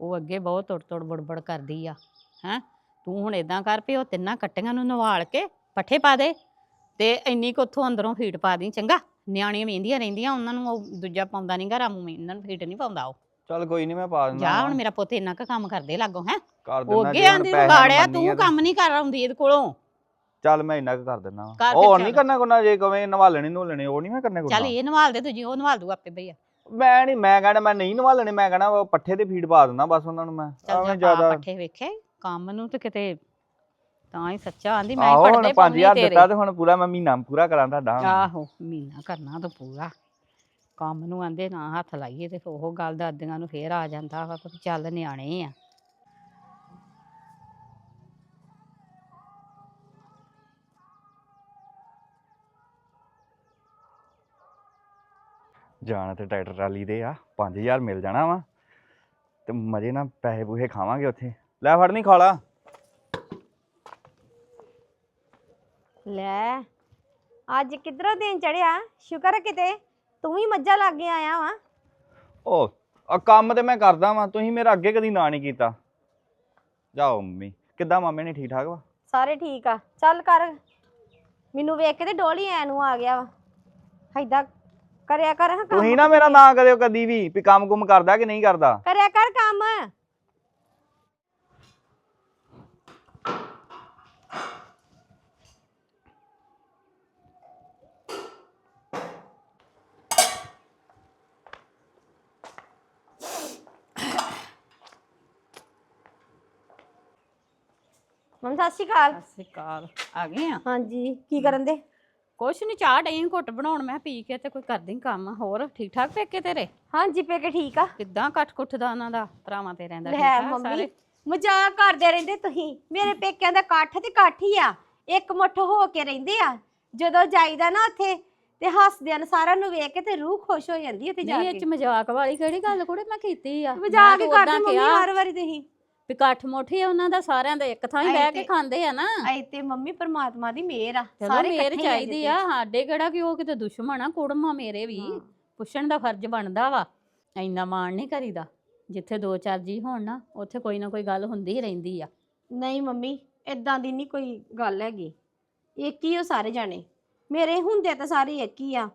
ਉਹ ਅੱਗੇ ਬਹੁਤ ਤੁੜ ਤੁੜ ਬੜਬੜ ਕਰਦੀ ਆ ਹੈਂ? ਤੂੰ ਹੁਣ ਇਦਾਂ ਕਰ ਪਈ ਉਹ ਤਿੰਨਾਂ ਕੱਟੀਆਂ ਨੂੰ ਨਵਾਲ ਕੇ ਪੱਠੇ ਪਾ ਦੇ ਤੇ ਇੰਨੀ ਕੁ ਉੱਥੋਂ ਅੰਦਰੋਂ ਫੀਟ ਪਾ ਦੀ ਚੰਗਾ? ਨਿਆਣੀਆਂ ਵੇਂਦੀਆਂ ਰਹਿੰਦੀਆਂ ਉਹਨਾਂ ਨੂੰ ਉਹ ਦੂਜਾ ਪਾਉਂਦਾ ਨਹੀਂਗਾ ਰਾਮੂ ਮੈਂ ਇਹਨਾਂ ਨੂੰ ਫੀਟ ਨਹੀਂ ਪਾਉਂਦਾ ਉਹ। ਚਲ ਕੋਈ ਨਹੀਂ ਮੈਂ ਪਾ ਦਿੰਦਾ ਜਾ। ਹੁਣ ਮੇਰਾ ਪੁੱਤ ਇੰਨਾ ਕੁ ਕੰਮ ਕਰਦੇ ਲੱਗੋ ਹੈ? ਕਰ ਉਹ ਦਿੰਦਾ ਅੱਗੇ ਆਂਦੀ ਵਿਗਾੜਿਆ ਤੂੰ ਕੰਮ ਨਹੀਂ ਕਰ ਆਉਂਦੀ ਇਹਦੇ ਕੋਲੋਂ। ਚੱਲ ਮੈਂ ਇੰਨਾ ਕੁ ਕਰ ਦਿੰਦਾ ਵਾਂ। ਕਰ ਉਹ ਨਹੀਂ ਚੱਲ। ਕਰਨਾ ਕੋਨਾ ਜੇ ਕਵੇਂ ਨਵਾਲਣੇ ਨਵਾਲਣੇ ਉਹ ਨਹੀਂ ਮੈਂ ਕਰਨੇ ਚੱਲ ਕੋਨਾ ਇਹ ਨਵਾਲ ਦੇ ਦੂਜੀ ਉਹ ਨਵਾਲ ਦੂ ਆਪੇ ਭਈਆ ਮੈਂ ਨਹੀਂ ਮੈਂ ਕਹਿਣਾ ਮੈਂ ਨਹੀਂ ਨਵਾਲਣੇ ਮੈਂ ਕਹਿਣਾ ਉਹ ਪੱਠੇ ਤੇ ਫੀਡ ਪਾ ਦਿੰਦਾ ਬਸ ਉਹਨਾਂ ਨੂੰ ਮੈਂ। ਚੱਲ ਐਵੇਂ ਜਾ ਜ਼ਿਆਦਾ। ਪਾ ਪੱਠੇ ਵੇਖੇ ਕੰਮ ਨੂੰ ਤੇ ਕਿਤੇ ਤਾਂ ਹੀ ਸੱਚਾ ਆਂਦੀ ਮੈਂ ਆਹੋ ਹੁਣ ਪੜਦੇ ਪਾਉਣੀ 5000 ਤੇਰੇ। ਦਿੱਤਾ ਤੇ ਹੁਣ ਪੂਰਾ ਮੈਂ ਮਹੀਨਾ ਪੂਰਾ ਕਰਾਂ ਤੁਹਾਡਾ ਆਹੋ ਮਹੀਨਾ ਕਰਨਾ ਤਾਂ ਪੂਰਾ। ਕੰਮ ਨੂੰ ਆਂਦੇ ਨਾ ਹੱਥ ਲਾਈਏ ਤੇ ਉਹ ਗੱਲ ਦਾਦੀਆਂ ਨੂੰ ਫੇਰ ਆ ਜਾਂਦਾ ਵਾ ਕਿ ਚੱਲ ਨਿਆਣੇ ਆ। ਜਾਣਾ ਤੇ ਟਰੈਕਟਰ ਟਰਾਲੀ ਦੇ ਆ 5000 ਮਿਲ ਜਾਣਾ ਵਾ। ਤੇ ਮਜੇ ਨਾਲ ਪੈਸੇ ਪੂਹੇ ਖਾਵਾਂਗੇ ਉੱਥੇ। ਲੈ ਫੜ ਨਹੀਂ ਖਾਲਾ। ਲੈ ਅੱਜ ਕਿਧਰੋਂ ਦਿਨ ਚੜਿਆ ਸ਼ੁਕਰ ਹੈ ਕਿਤੇ। ਤੂੰ ਵੀ ਮੱਝਾਂ ਲੱਗ ਕੇ ਆਇਆ ਵਾ। ਉਹ ਆ ਕੰਮ ਤੇ ਮੈਂ ਕਰਦਾ ਵਾਂ ਤੁਸੀਂ ਮੇਰਾ ਅੱਗੇ ਕਦੀ ਨਾ ਨਹੀਂ ਕੀਤਾ। ਜਾਓ ਮੰਮੀ ਕਿੱਦਾਂ ਮਾਮੇ ਨੇ ਠੀਕ ਠਾਕ ਵਾ? ਸਾਰੇ ਠੀਕ ਆ ਚੱਲ ਕਰ। ਮੈਨੂੰ ਵੇਖ ਕੇ ਤੇ ਡੋਲੀ ਐ ਨੂੰ ਆ ਗਿਆ ਵਾ। ਐਦਾਂ ਕਰਿਆ ਕਰ ਹਾਂ ਕੰਮ। ਤੁਸੀਂ ਨਾ ਮੇਰਾ ਨਾਂ ਕਰਿਓ ਕਦੀ ਵੀ ਵੀ ਕੰਮ ਕੁਮ ਕਰਦਾ ਕਿ ਨਹੀਂ ਕਰਦਾ? ਕਰਿਆ ਕਰ ਕੰਮ। ਮੰਮੀ ਸਤਿ ਸ਼੍ਰੀ ਅਕਾਲ। ਸਤਿ ਸ਼੍ਰੀ ਅਕਾਲ। ਆ ਗਏ ਆ? ਹਾਂਜੀ ਕੀ ਕਰਨ ਦੇ? ਕੁਛ ਨਹੀਂ ਚਾਹ ਡਈ ਘੁੱਟ ਬਣਾਉਣ। ਮੈਂ ਪੀ ਕੇ ਤੇ ਕੋਈ ਕਰਦੀ ਕੰਮ। ਹੋਰ ਠੀਕ ਠਾਕ ਪੇਕੇ ਤੇਰੇ? ਹਾਂਜੀ ਪੇਕੇ ਠੀਕ ਆ। ਕਿੱਦਾਂ ਕੱਠ ਕੁੱਠ ਦਾ ਉਹਨਾਂ ਦਾ? ਭਰਾਵਾਂ ਤੇ ਰਹਿੰਦਾ ਠੀਕ ਲੈ ਮੰਮੀ ਸਾਰੇ? ਮਜ਼ਾਕ ਕਰਦੇ ਰਹਿੰਦੇ ਤੁਸੀਂ। ਮੇਰੇ ਪੇਕਿਆਂ ਦਾ ਇਕੱਠ ਤੇ ਇਕੱਠ ਹੀ ਆ। ਇੱਕ ਮੁੱਠ ਹੋ ਕੇ ਰਹਿੰਦੇ ਆ। ਜਦੋਂ ਜਾਈਦਾ ਨਾ ਉੱਥੇ ਤੇ ਹੱਸਦਿਆਂ ਨੂੰ ਸਾਰਿਆਂ ਨੂੰ ਵੇਖ ਕੇ ਤੇ ਰੂਹ ਖੁਸ਼ ਹੋ ਜਾਂਦੀ ਉੱਥੇ ਜਾ ਨਹੀਂ ਇਹ ਕੇ। ਚ ਮਜ਼ਾਕ ਵਾਲੀ ਕਿਹੜੀ ਗੱਲ ਕੁੜੇ? ਮੈਂ ਕੀਤੀ ਆ। ਮਜ਼ਾਕ ਕਰਦੇ ਮੰਮੀ ਹਰ ਵਾਰੀ ਤੁਸੀਂ। ਵੀ ਕੱਠ ਮੁੱਠੀ ਆ ਉਹਨਾਂ ਦਾ ਸਾਰਿਆਂ ਦਾ ਇੱਕ ਥਾਂ ਹੀ ਬਹਿ ਕੇ ਤੇ- ਖਾਂਦੇ ਆ ਨਾ। ਐ ਤੇ ਮੰਮੀ ਪਰਮਾਤਮਾ ਦੀ ਮਿਹਰ ਆ ਚਲੋ ਮੇਰ ਇਕੱਠੇ ਹੀ ਚਾਹੀਦੀ। ਆ ਸਾਡੇ ਕਿਹੜਾ ਕਿ ਉਹ ਕਿਤੇ ਦੁਸ਼ਮਣ ਆ ਕੁੜਮਾ ਮੇਰੇ ਵੀ। ਹਾਂ। ਪੁੱਛਣ ਦਾ ਫਰਜ਼ ਬਣਦਾ ਵਾ ਇੰਨਾ ਮਾਣ ਨਹੀਂ ਕਰੀਦਾ ਜਿੱਥੇ ਦੋ ਚਾਰ ਜੀ ਹੋਣ ਨਾ ਉੱਥੇ ਕੋਈ ਨਾ ਕੋਈ ਗੱਲ ਹੁੰਦੀ ਹੀ ਰਹਿੰਦੀ ਆ। ਨਹੀਂ ਮੰਮੀ ਇਦਾਂ ਦੀ ਨਹੀਂ ਕੋਈ ਗੱਲ ਹੈਗੀ। ਇੱਕ ਹੀ ਉਹ ਸਾਰੇ ਜਾਣੇ। ਮੇਰੇ ਹੁੰਦੇ ਤਾਂ ਸਾਰੇ ਇੱਕ ਹੀ ਆ।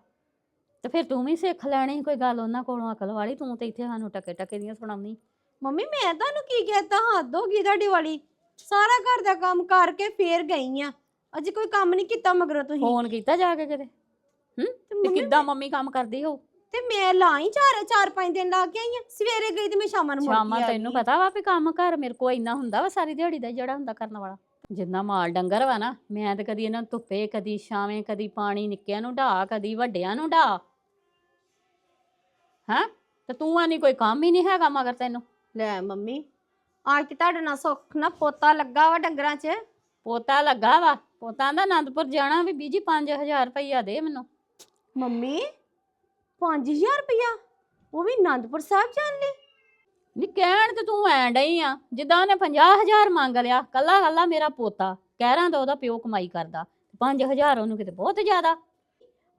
ਤੇ ਫਿਰ ਤੂੰ ਵੀ ਸਿੱਖ ਲੈਣੀ ਕੋਈ ਗੱਲ ਉਹਨਾਂ ਕੋਲੋਂ ਅਕਲ ਵਾਲੀ ਤੂੰ ਤੇ ਇੱਥੇ ਸਾਨੂੰ ਟਕੇ ਟਕੇ ਦੀਆਂ ਸੁਣਾਉਣੀ ਮੰਮੀ ਮੈਂ ਤੁਹਾਨੂੰ ਕੀ ਕਹਿਤਾ ਹੱਦ ਹੋ ਗਈ ਤੁਹਾਡੀ ਵਾਲੀ। ਸਾਰਾ ਘਰ ਦਾ ਕੰਮ ਕਰਕੇ ਫੇਰ ਗਈ ਆ। ਅਜੇ ਕੋਈ ਕੰਮ ਨਹੀਂ ਕੀਤਾ ਮਗਰੋਂ ਤੁਸੀਂ। ਫੋਨ ਕੀਤਾ ਜਾ ਕੇ ਕਿਤੇ? ਹੂੰ? ਤੇ ਮੰਮੀ ਕਿੱਦਾਂ ਮੰਮੀ ਕੰਮ ਕਰਦੀ ਹੋ? ਤੇ ਮੈਂ ਲਾਈ ਚਾਰ ਚਾਰ ਪੰਜ ਦਿਨ ਲਾ ਕੇ ਆਈ ਆ। ਸਵੇਰੇ ਗਈ ਤੇ ਮੈਂ ਸ਼ਾਮਾਂ ਨੂੰ ਮੁੜ ਸ਼ਾਮਾਂ ਕੇ ਆ ਤੈਨੂੰ ਗਈ। ਪਤਾ ਵਾ ਵੀ ਕੰਮ ਘਰ ਮੇਰੇ ਕੋਲ ਇੰਨਾ ਹੁੰਦਾ ਵਾ ਸਾਰੀ ਦਿਹਾੜੀ ਦਾ ਜਿਹੜਾ ਹੁੰਦਾ ਕਰਨ ਵਾਲਾ। ਜਿੰਨਾ ਮਾਲ ਡੰਗਰ ਵਾ ਨਾ ਮੈਂ ਤੇ ਕਦੀ ਇਹਨਾਂ ਨੂੰ ਧੁੱਪੇ ਕਦੀ ਛਾਵੇਂ ਕਦੀ ਪਾਣੀ ਨਿੱਕਿਆਂ ਨੂੰ ਢਾ ਕਦੀ ਵੱਡਿਆਂ ਨੂੰ ਢਾ। ਹਾਂ? ਤੇ ਤੂੰ ਆ ਨਹੀਂ ਕੋਈ ਕੰਮ ਹੀ ਨਹੀਂ ਹੈਗਾ ਮਗਰ ਤੈਨੂੰ। ਲੈ ਮੰਮੀ ਅੱਜ ਤੇ ਤੁਹਾਡੇ ਨਾਲ ਸੁੱਖ ਨਾ ਪੋਤਾ ਲੱਗਾ ਵਾ ਡੰਗਰਾਂ 'ਚ। ਪੋਤਾ ਲੱਗਾ ਵਾ ਪੋਤਾ ਦਾ ਆਨੰਦਪੁਰ ਜਾਣਾ ਵੀ ਬੀਜੀ 5000 ਰੁਪਈਆ ਦੇ ਮੈਨੂੰ। ਮੰਮੀ 5000 ਰੁਪਇਆ ਉਹ ਵੀ ਆਨੰਦਪੁਰ ਸਾਹਿਬ ਜਾਣ ਲਈ? ਨੀ ਕਹਿਣ ਤੇ ਤੂੰ ਐਂ ਡਈ ਆ ਜਿੱਦਾਂ ਉਹਨੇ 50000 ਮੰਗ ਲਿਆ ਕੱਲਾ ਕੱਲਾ ਮੇਰਾ ਪੋਤਾ ਕਹਿਰਾਂ ਦਾ ਉਹਦਾ ਪਿਓ ਕਮਾਈ ਕਰਦਾ 5000 ਉਹਨੂੰ ਕਿਤੇ ਬਹੁਤ ਜ਼ਿਆਦਾ।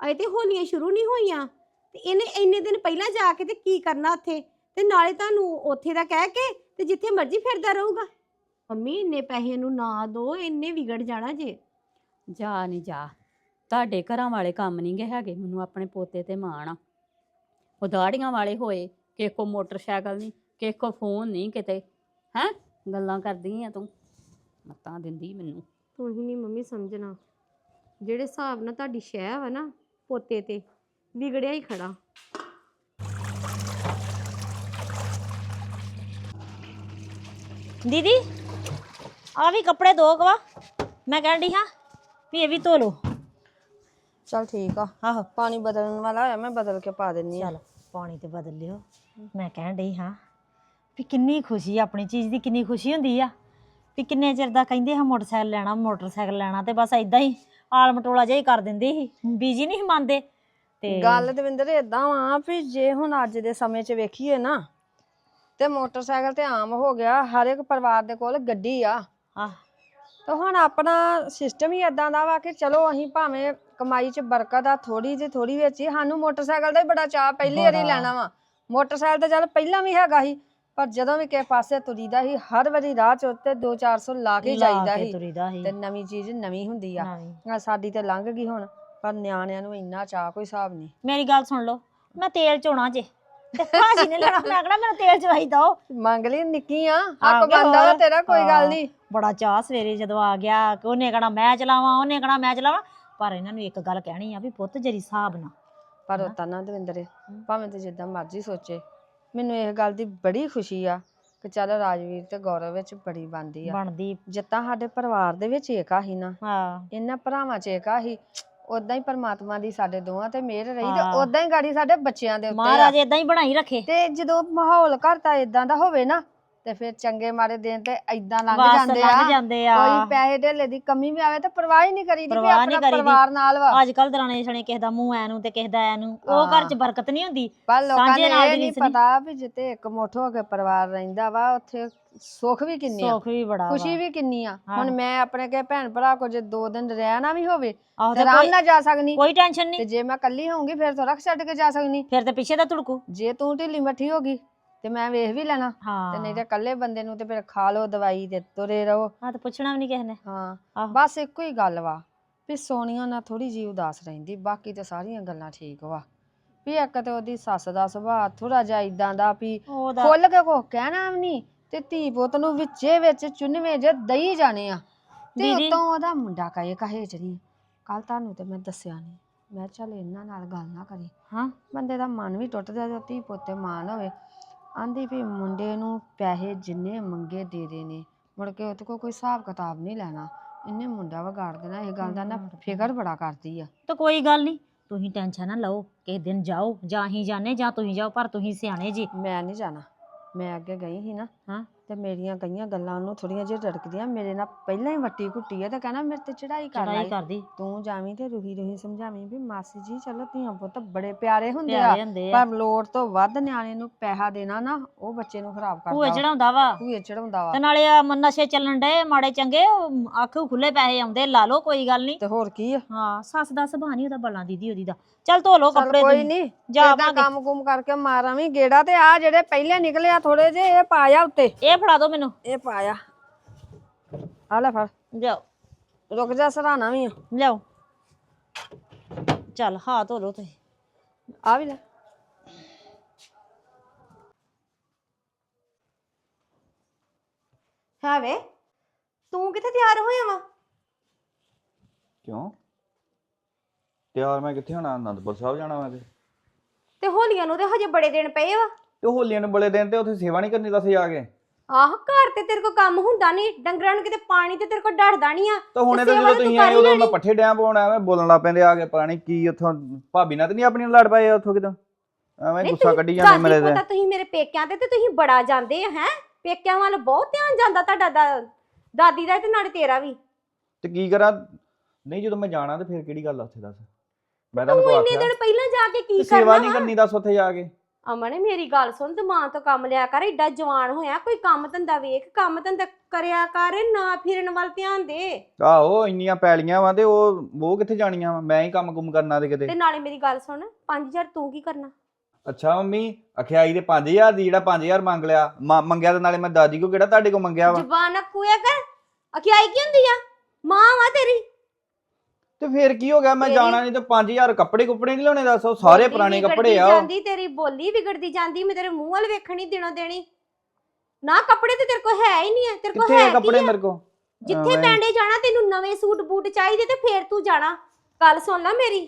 ਅਜੇ ਤੇ ਹੋਲੀਆਂ ਸ਼ੁਰੂ ਨਹੀਂ ਹੋਈਆਂ ਤੇ ਇਹਨੇ ਇੰਨੇ ਦਿਨ ਪਹਿਲਾਂ ਜਾ ਕੇ ਤੇ ਕੀ ਕਰਨਾ ਉੱਥੇ? ਤੇ ਨਾਲੇ ਤੁਹਾਨੂੰ ਉੱਥੇ ਦਾ ਕਹਿ ਕੇ ਤੇ ਜਿੱਥੇ ਮਰਜ਼ੀ ਫਿਰਦਾ ਰਹੂਗਾ। ਮੰਮੀ ਇੰਨੇ ਪੈਸੇ ਨੂੰ ਨਾ ਦੋ ਇੰਨੇ ਵਿਗੜ ਜਾਣਾ ਜੇ। ਜਾ ਨਹੀਂ ਜਾ। ਤੁਹਾਡੇ ਘਰਾਂ ਵਾਲੇ ਕੰਮ ਨਹੀਂ ਗੇ ਹੈਗੇ ਮੈਨੂੰ ਆਪਣੇ ਪੋਤੇ ਤੇ ਮਾਣ ਆ। ਉਹ ਦਾੜੀਆਂ ਵਾਲੇ ਹੋਏ ਕਿਸੇ ਕੋ ਮੋਟਰਸਾਈਕਲ ਨਹੀਂ ਕਿਸੇ ਕੋ ਫੋਨ ਨਹੀਂ ਕਿਤੇ। ਹੈ? ਗੱਲਾਂ ਕਰਦੀ ਆ ਤੂੰ। ਮਤਾਂ ਦਿੰਦੀ ਮੈਨੂੰ। ਤੂੰ ਹੀ ਨਹੀਂ ਮੰਮੀ ਸਮਝਣਾ। ਜਿਹੜੇ ਹਿਸਾਬ ਨਾਲ ਤੁਹਾਡੀ ਸ਼ਹਿ ਵਾ ਨਾ ਪੋਤੇ ਤੇ ਵਿਗੜਿਆ ਹੀ ਖੜਾ। ਦੀਦੀ ਆ ਵੀ ਕੱਪੜੇ ਦੋ ਕਵਾ ਮੈਂ ਕਹਿਣ ਡਈ ਹਾਂ ਵੀ ਇਹ ਵੀ ਧੋ ਲਓ। ਚਲ ਠੀਕ ਆ। ਆਹੋ। ਪਾਣੀ ਬਦਲਣ ਵਾਲਾ ਹੋਇਆ ਮੈਂ ਬਦਲ ਕੇ ਪਾ ਦਿੰਨੀ ਆ। ਚੱਲ ਪਾਣੀ ਤੇ ਬਦਲ ਲਿਓ। ਮੈਂ ਕਹਿਣ ਡਈ ਹਾਂ ਵੀ ਕਿੰਨੀ ਖੁਸ਼ੀ ਆ ਆਪਣੀ ਚੀਜ਼ ਦੀ ਕਿੰਨੀ ਖੁਸ਼ੀ ਹੁੰਦੀ ਆ। ਵੀ ਕਿੰਨੇ ਚਿਰ ਦਾ ਕਹਿੰਦੇ ਹਾਂ ਮੋਟਰਸਾਈਕਲ ਲੈਣਾ ਮੋਟਰਸਾਈਕਲ ਲੈਣਾ ਤੇ ਬਸ ਇਦਾਂ ਹੀ ਆਲ ਮਟੋਲਾ ਜਿਹਾ ਹੀ ਕਰ ਦਿੰਦੇ ਸੀ। ਬੀਜੀ ਨਹੀਂ ਸੀ ਮੰਨਦੇ। ਤੇ ਗੱਲ ਦਵਿੰਦਰ ਇਦਾਂ ਵਾ ਵੀ ਜੇ ਹੁਣ ਅੱਜ ਦੇ ਸਮੇਂ 'ਚ ਵੇਖੀਏ ਨਾ ਤੇ ਮੋਟਰਸਾਈਕਲ ਤੇ ਆਮ ਹੋ ਗਿਆ ਹਰ ਇੱਕ ਪਰਿਵਾਰ ਦੇ ਕੋਲ ਗੱਡੀ ਆ। ਆਹ। ਤੇ ਹੁਣ ਆਪਣਾ ਸਿਸਟਮ ਹੀ ਇਦਾਂ ਦਾ ਵਾ ਕਿ ਚਲੋ ਅਸੀਂ ਭਾਵੇਂ ਕਮਾਈ 'ਚ ਬਰਕਤ ਆ ਥੋੜੀ ਜਿਹੀ ਥੋੜੀ ਵਿੱਚ ਹੀ ਸਾਨੂੰ ਮੋਟਰਸਾਈਕਲ ਦਾ ਹੀ ਬੜਾ ਚਾਹ ਪਹਿਲੀ ਵਾਰੀ। ਲੈਣਾ ਵਾ। ਮੋਟਰਸਾਈਕਲ ਤਾਂ ਚੱਲ ਪਹਿਲਾਂ ਵੀ ਹੈਗਾ ਸੀ ਪਰ ਜਦੋਂ ਵੀ ਕਿਸੇ ਪਾਸੇ ਤੁਰੀਦਾ ਸੀ ਹਰ ਵਾਰੀ ਰਾਹ 'ਚ ਉੱਤੇ 2-400 ਲਾ ਕੇ ਜਾਈਦਾ ਸੀ। ਤੇ ਨਵੀਂ ਚੀਜ਼ ਨਵੀਂ ਹੁੰਦੀ ਆ। ਆਹ ਸਾਡੀ ਤੇ ਲੰਘ ਗਈ ਹੁਣ ਪਰ ਨਿਆਣਿਆਂ ਨੂੰ ਇੰਨਾ ਚਾਹ ਕੋਈ ਹਿਸਾਬ ਨਹੀਂ। ਮੇਰੀ ਗੱਲ ਸੁਣ ਲਓ ਮੈਂ ਤੇਲ ਚੋਣਾ ਜੇ। ਤੇ ਭਾਜੀ ਨੇ ਲੈਣਾ ਮੈਂ ਕਿਹੜਾ ਮੈਨੂੰ ਤੇਲ ਚਵਾਈ ਦੋ ਮੰਗ ਲਈ ਨਿੱਕੀ ਆ ਆਹੋ ਹੱਕ ਕਿ ਬੰਦਾ ਵਾ ਹੋਰ? ਤੇਰਾ ਕੋਈ ਗੱਲ ਹਾਂ। ਨਹੀਂ ਬੜਾ ਚਾਹ ਸਵੇਰੇ ਜਦੋਂ ਆ ਗਿਆ ਕਿ ਉਹਨੇ ਕਹਣਾ ਮੈਂ ਚਲਾਵਾਂ ਉਹਨੇ ਕਹਣਾ ਮੈਂ ਚਲਾਵਾਂ ਪਰ ਇਹਨਾਂ ਨੂੰ ਇੱਕ ਗੱਲ ਕਹਿਣੀ ਆ ਵੀ ਪੁੱਤ ਜਰੀ ਹਿਸਾਬ ਨਾ ਪਰ ਹਨਾ? ਉਹ ਤਾਂ ਨਾ ਦਵਿੰਦਰੇ ਹਮ। ਭਾਵੇਂ ਤੇ ਜਿੱਦਾਂ ਮਰਜ਼ੀ ਸੋਚੇ ਮੈਨੂੰ ਇਹ ਗੱਲ ਦੀ ਬੜੀ ਖੁਸ਼ੀ ਆ ਕਿ ਚੱਲ ਰਾਜਵੀਰ ਤੇ ਗੌਰਵ ਵਿੱਚ ਬੜੀ ਬਣਦੀ ਆ ਬਣਦੀ ਜਿੱਦਾਂ ਸਾਡੇ ਪਰਿਵਾਰ ਦੇ ਵਿੱਚ ਏਕਾ ਹੀ ਨਾ ਹਾਂ ਇਹਨਾਂ ਭਰਾਵਾਂ 'ਚ ਏਕਾ ਹੀ ਉਦਾਂ ਹੀ ਪਰਮਾਤਮਾ ਦੀ ਸਾਡੇ ਦੋਵਾਂ ਤੇ ਮਿਹਰ ਰਹੀ ਤੇ ਹਾਂ। ਉਦਾਂ ਹੀ ਗਾੜੀ ਸਾਡੇ ਬੱਚਿਆਂ ਦੇ ਉੱਤੇ ਆ ਮਹਾਰਾਜ ਇਦਾਂ ਹੀ ਬਣਾਈ ਰੱਖੇ ਤੇ ਜਦੋਂ ਮਾਹੌਲ ਘਰ ਦਾ ਇਦਾਂ ਦਾ ਹੋਵੇ ਨਾ ਤੇ ਫਿਰ ਚੰਗੇ ਮਾੜੇ ਦਿਨ ਤੇ ਇਦਾਂ ਲੰਘ ਬਸ ਜਾਂਦੇ ਲੰਘ ਆ ਜਾਂਦੇ ਆ ਕੋਈ ਪੈਸੇ ਢੇਲੇ ਦੀ ਕਮੀ ਵੀ ਆਵੇ ਤਾਂ ਪਰਵਾਹ ਹੀ ਨਹੀਂ ਕਰੀਦੀ ਵੀ ਪਰਵਾਹ ਨੀ ਆਪਣਾ ਕਰੀਦੀ। ਪਰਿਵਾਰ ਨਾਲ ਵਾ ਅੱਜ ਕੱਲ ਦਰਾਣੇ ਛਣੇ ਕਿਸੇ ਦਾ ਮੂੰਹ ਐ ਨੂੰ ਤੇ ਕਿਸੇ ਦਾ ਐ ਨੂੰ ਉਹ ਘਰ 'ਚ। ਬਰਕਤ ਨਹੀਂ ਹੁੰਦੀ ਪਰ ਲੋਕਾਂ ਸਾਂਝੇ ਨੇ ਨਾਲ ਇਹ ਦੀ ਨਹੀਂ ਰੀਸ ਨੀ। ਪਤਾ ਵੀ ਜਿੱਤੇ ਇੱਕ ਮੁੱਠ ਹੋ ਕੇ ਪਰਿਵਾਰ ਰਹਿੰਦਾ ਵਾ ਉੱਥੇ ਸੁੱਖ ਵੀ ਕਿੰਨੀ ਆ। ਸੁੱਖ ਵੀ ਬੜਾ ਖੁਸ਼ੀ ਵਾ। ਵੀ ਕਿੰਨੀ ਆ। ਹੁਣ ਮੈਂ ਆਪਣੇ ਕੇ ਭੈਣ ਭਰਾ ਕੋ ਜੇ ਦੋ ਦਿਨ ਰਹਿਣਾ ਵੀ ਹੋਵੇ ਆਹੋ ਤੇ ਤੇ ਆਰਾਮ ਕੋਈ ਨਾਲ ਜਾ ਸਕਨੀ। ਕੋਈ ਟੈਨਸ਼ਨ ਤੇ ਨਹੀਂ ਜੇ ਮੈਂ ਕੱਲੀ ਹੋਊਂਗੀ ਫਿਰ ਥੋੜਾ ਛੱਡ ਕੇ ਜਾ ਸਕਨੀ। ਫਿਰ ਤੇ ਪਿੱਛੇ ਦਾ ਧੁੜਕੂ। ਜੇ ਤੂੰ ਢਿੱਲੀ ਮੱਠੀ ਹੋ ਗਈ ਤੇ ਮੈਂ ਵੇਖ ਵੀ ਲੈਣਾ। ਹਾਂ। ਤੇ ਨਹੀਂ ਤੇ ਕੱਲੇ ਬੰਦੇ ਨੂੰ ਤੇ ਫਿਰ ਖਾ ਲਓ ਦਵਾਈ ਤੇ ਤੁਰੇ ਰਹੋ। ਹਾਂ ਤੇ ਪੁੱਛਣਾ ਵੀ ਨਹੀਂ ਕਿਸੇ ਨੇ। ਹਾਂ। ਆਹੋ। ਬਸ ਇੱਕੋ ਹੀ ਗੱਲ ਵਾ ਵੀ ਸੋਨੀਆ ਨਾਲ ਥੋੜੀ ਜੀ ਉਦਾਸ ਰਹਿੰਦੀ ਬਾਕੀ ਤੇ ਸਾਰੀਆਂ ਗੱਲਾਂ ਠੀਕ ਵਾ। ਵੀ ਇੱਕ ਤੇ ਉਹਦੀ ਸੱਸ ਦਾ ਸੁਭਾਅ ਥੋੜਾ ਜਿਹਾ ਇਦਾਂ ਦਾ ਵੀ ਉਹਦਾ ਖੁੱਲ ਕੇ ਕੋ ਕਹਿਣਾ ਵੀ ਨਹੀਂ ਤੇ ਧੀ ਪੁੱਤ ਨੂੰ ਵਿੱਚੇ ਵਿੱਚ ਚੁੰਨਵੇਂ ਜੇ ਦਈ ਜਾਣੇ ਆ। ਤੇ ਦੀਦੀ- ਉਤੋਂ ਉਹਦਾ ਮੁੰਡਾ ਕਹੇ ਕਹੇ ਜਣੀ ਕੱਲ ਤੁਹਾਨੂੰ ਤੇ ਮੈਂ ਦੱਸਿਆ ਨਹੀਂ ਮੈਂ ਕਿਹਾ ਚੱਲ ਇਹਨਾਂ ਨਾਲ ਗੱਲ ਨਾ ਕਰੀ। ਹਾਂ। ਬੰਦੇ ਦਾ ਮਨ ਵੀ ਟੁੱਟ ਜਾਂਦਾ ਧੀ ਪੁੱਤੇ ਮਾਨ ਹੋਵੇ। ਆਂਦੀ ਵੀ ਮੁੰਡੇ ਨੂੰ ਪੈਸੇ ਜਿੰਨੇ ਮੰਗੇ ਦੇ ਦੇ ਨੇ। ਮੁੜ ਕੇ ਉਹਦੇ ਕੋਲ ਕੋਈ ਹਿਸਾਬ ਕਿਤਾਬ ਨਹੀਂ ਲੈਣਾ। ਇਹਨੇ ਮੁੰਡਾ ਵਿਗਾੜ ਦੇਣਾ। ਇਹ ਗੱਲ ਦਾ ਨਾ ਫਿਕਰ ਬੜਾ ਕਰਦੀ ਆ। ਤਾਂ ਕੋਈ ਗੱਲ ਨਹੀਂ। ਤੁਸੀਂ ਟੈਨਸ਼ਨ ਨਾ ਲਓ। ਕਿਸੇ ਦਿਨ ਜਾਓ। ਜਾਂ ਹੀ ਜਾਣੇ ਜਾਂ ਤੁਸੀਂ ਜਾਓ ਪਰ ਤੁਸੀਂ ਸਿਆਣੇ ਜੀ। ਮੈਂ ਨਹੀਂ ਜਾਣਾ। ਮੈਂ ਅੱਗੇ ਗਈ ਸੀ ਨਾ ਹਾਂ। ਤੇ ਮੇਰੀਆਂ ਕਈਆਂ ਗੱਲਾਂ ਉਹਨੂੰ ਥੋੜੀਆਂ ਜਿਹਾ ਰੜਕਦੀਆਂ। ਮੇਰੇ ਨਾਲ ਪਹਿਲਾਂ ਹੀ ਵੱਟੀ ਘੁੱਟੀ ਆ ਤੇ ਕਹਿਣਾ ਮੇਰੇ ਤੇ ਚੜਾਈ ਕਰ ਚੜਾਈ ਲਈ। ਕਰਦੀ। ਤੂੰ ਜਾਵੀਂ ਤੇ ਰੁਹੀ ਰੁਹੀ ਸਮਝਾਵੀਂ ਵੀ ਮਾਸੀ ਜੀ ਚਲੋ ਧੀਆਂ ਪੁੱਤ ਬੜੇ ਪਿਆਰੇ ਹੁੰਦੇ ਆ ਪਿਆਰੇ ਹੁੰਦੇ ਆ। ਪਰ ਲੋੜ ਤੋਂ ਵੱਧ ਨਿਆਣੇ ਨੂੰ ਪੈਸਾ ਦੇਣਾ ਨਾ ਉਹ ਬੱਚੇ ਨੂੰ ਖਰਾਬ ਭੂਏ ਕਰਦਾ ਚੜਾਉਂਦਾ ਵਾ। ਭੂਏ ਚੜਾਉਂਦਾ ਵਾ। ਤੇ ਨਾਲੇ ਆ ਮ- ਨਸ਼ੇ ਚੱਲਣ ਡਏ ਮਾੜੇ ਚੰਗੇ ਆਖੂ ਖੁੱਲੇ ਪੈਸੇ ਆਉਂਦੇ ਲਾ ਲਓ ਕੋਈ ਗੱਲ ਨਹੀਂ ਤੇ ਹੋਰ ਕੀ ਆ? ਹਾਂ ਸੱਸ ਦਾ ਸੁਭਾਅ ਨਹੀਂ ਉਹਦਾ ਬਲਾਂ ਦੀਦੀ ਉਹਦੀ ਦਾ। ਚੱਲ ਧੋ ਲਓ ਚੱਲ ਕੱਪੜੇ ਕੋਈ ਤੁਸੀਂ। ਨਹੀਂ। ਜਿੱਦਾਂ ਕੰਮ ਕੁਮ ਕਰਕੇ ਮਾਰਾਂ ਵੀ ਗੇੜਾ ਤੇ ਆ ਜਿਹੜੇ ਪਹਿਲੇ ਨਿਕਲੇ ਆ ਥੋੜੇ ਜੇ ਇਹ ਪਾਇਆ ਉੱਤੇ। ਇਹ ਫੜਾ ਦਿਓ ਮੈਨੂੰ। ਇਹ ਪਾਇਆ। ਆ ਲੈ ਫੜ। ਜਾਓ ਰੁਕ ਜਾ ਸਰਾਣਾ ਵੀ ਆ। ਲਿਆਓ। ਚੱਲ ਹਾਂ ਧੋ ਲਓ ਤੁਸੀਂ। ਆ ਵੀ ਲੈ। ਹੈ ਵੇ ਤੂੰ ਕਿੱਥੇ ਤਿਆਰ ਹੋਇਆ ਵਾ? ਕਿਉਂ? ਤਿਆਰ ਮੈਂ ਕਿੱਥੇ ਹੋਣਾ? ਅਨੰਦਪੁਰ ਸਾਹਿਬ ਜਾਣਾ ਮੈਂ ਤੇ ਤੇ ਹੋਲੀਆਂ ਨੂੰ ਤੇ ਹਜੇ ਬੜੇ ਦਿਨ ਪਏ ਵਾ। ਤੇ ਹੋਲੀਆਂ ਨੂੰ ਬੜੇ ਦਿਨ ਤੇ ਉੱਥੇ ਸੇਵਾ ਨਹੀਂ ਕਰਨੀ ਦੱਸ ਜਾ ਕੇ। ਆਹ ਘਰ ਤੇ ਤੇਰੇ ਕੋ ਕੰਮ ਹੁੰਦਾ ਨਹੀਂ ਡੰਗਰਾਂ ਨੂੰ ਕਿਤੇ ਪਾਣੀ ਤੇ ਤੇਰੇ ਕੋ ਡੜਦਾ ਨਹੀਂ ਆ। ਤਾਂ ਹੁਣੇ ਤੇ ਤਾਂ ਜਦੋਂ ਤਾਂ ਤੂੰ ਤੁਸੀਂ ਆਏ ਉਦੋਂ ਮੈਂ। ਪੱਠੇ ਡਿਆਂ ਪਾਉਣਾ ਐਵੇਂ ਬੋਲਣ ਲੱਗ ਪੈਂਦੇ ਆ ਕੇ ਪਤਾ ਨਹੀਂ ਕੀ ਉੱਥੋਂ ਭਾਬੀ ਨਾਲ ਤੇ ਨਹੀਂ ਆਪਣੀ ਨਾਲ ਲੜ ਪਏ ਉੱਥੋਂ ਕਿਤੋਂ। ਐਵੇਂ ਗੁੱਸਾ ਕੱਢੀ ਜਾਂਦੇ ਮੇਰੇ ਤੇ। ਤੁਸੀਂ ਮੇਰੇ ਪੇਕਿਆਂ ਤੇ ਤੇ ਤੁਸੀਂ ਬੜਾ ਜਾਂਦੇ ਹੈ? ਪੇਕਿਆਂ ਵੱਲ ਬਹੁਤ ਧਿਆਨ ਜਾਂਦਾ ਤੁਹਾਡਾ ਦਾ- ਦਾਦੀ ਦਾ ਤੇ ਨਾਲੇ ਤੇਰਾ ਵੀ। ਤੇ ਕੀ ਕਰਾਂ? ਨਹੀਂ ਜਦੋਂ ਮੈਂ ਜਾਣਾ ਤੇ ਫਿਰ ਕਿਹੜੀ ਗੱਲ ਆ ਉੱਥੇ ਦੱਸ? ਮੈਂ ਤੂੰ ਤੁਹਾਨੂੰ ਇੰਨੇ ਦਿਨ ਪਹਿਲਾਂ ਜਾ ਕੇ ਕੀ ਤੇ ਸੇਵਾ ਕਰਨਾ ਨਹੀਂ? ਕਰਨੀ ਦੱਸ ਉੱਥੇ ਜਾ ਕੇ। ਅਮਨ ਮੇਰੀ ਗੱਲ ਸੁਣ ਦਿਮਾਗ ਤੋਂ ਕੰਮ ਲਿਆ ਕਰ ਏਡਾ ਜਵਾਨ ਹੋਇਆ ਕੋਈ ਕੰਮ ਧੰਦਾ ਵੇਖ ਕੰਮ ਧੰਦਾ ਕਰਿਆ ਕਰ ਨਾ ਫਿਰਨ ਵੱਲ ਧਿਆਨ ਦੇ। ਆਹੋ ਇੰਨੀਆਂ ਪੈਲੀਆਂ ਵਾ ਤੇ ਉਹ ਉਹ ਕਿੱਥੇ ਜਾਣੀਆਂ ਵਾ? ਮੈਂ ਹੀ ਕੰਮ ਕੁਮ ਕਰਨਾ ਤੇ ਕਿਤੇ। ਤੇ ਨਾਲੇ ਮੇਰੀ ਗੱਲ ਸੁਣ 5000 ਤੂੰ ਕੀ ਕਰਨਾ? ਅੱਛਾ ਮੰਮੀ ਅਖਿਆਈ ਦੇ 5000 ਦੀ ਜਿਹੜਾ 5000 ਮੰਗ ਲਿਆ ਮ- ਮੰਗਿਆ ਤੇ ਨਾਲੇ ਮੈਂ ਦਾਦੀ ਕੋ ਕਿਹੜਾ ਤੁਹਾਡੇ ਕੋ ਮੰਗਿਆ ਵਾ? ਜ਼ਬਾਨ ਨਾ ਕੂਇਆ ਕਰ। ਅਕਿਆਈ ਕੀ ਹੁੰਦੀ ਆ? ਮਾਂ ਵਾ ਤੇਰੀ। ਤੇ ਫਿਰ ਕੀ ਹੋ ਗਿਆ? ਮੈਂ ਜਾਣਾ ਨਹੀਂ ਤੇ 5000 ਕੱਪੜੇ ਕੁੱਪੜੇ ਨਹੀਂ ਲਿਆਉਣੇ ਦੱਸੋ ਸਾਰੇ ਪੁਰਾਣੇ ਕੱਪੜੇ ਆ। ਜਾਂਦੀ ਤੇਰੀ ਬੋਲੀ ਵਿਗੜਦੀ ਜਾਂਦੀ ਮੈਂ ਤੇਰੇ ਮੂੰਹ ਵੱਲ ਵੇਖਣੀ ਦਿਨੋਂ ਦੇਣੀ ਨਾ ਕੱਪੜੇ ਤੇ ਤੇਰੇ ਕੋਲ ਹੈ ਹੀ ਨਹੀਂ ਹੈ ਤੇਰੇ ਕੋਲ ਹੈ ਕੱਪੜੇ? ਮੇਰੇ ਕੋ ਜਿੱਥੇ। ਪੈਂਡੇ ਜਾਣਾ ਤੈਨੂੰ ਨਵੇਂ ਸੂਟ ਬੂਟ ਚਾਹੀਦੇ ਤੇ ਫੇਰ ਤੂੰ ਜਾਣਾ। ਗੱਲ ਸੁਣ ਲੈ ਮੇਰੀ।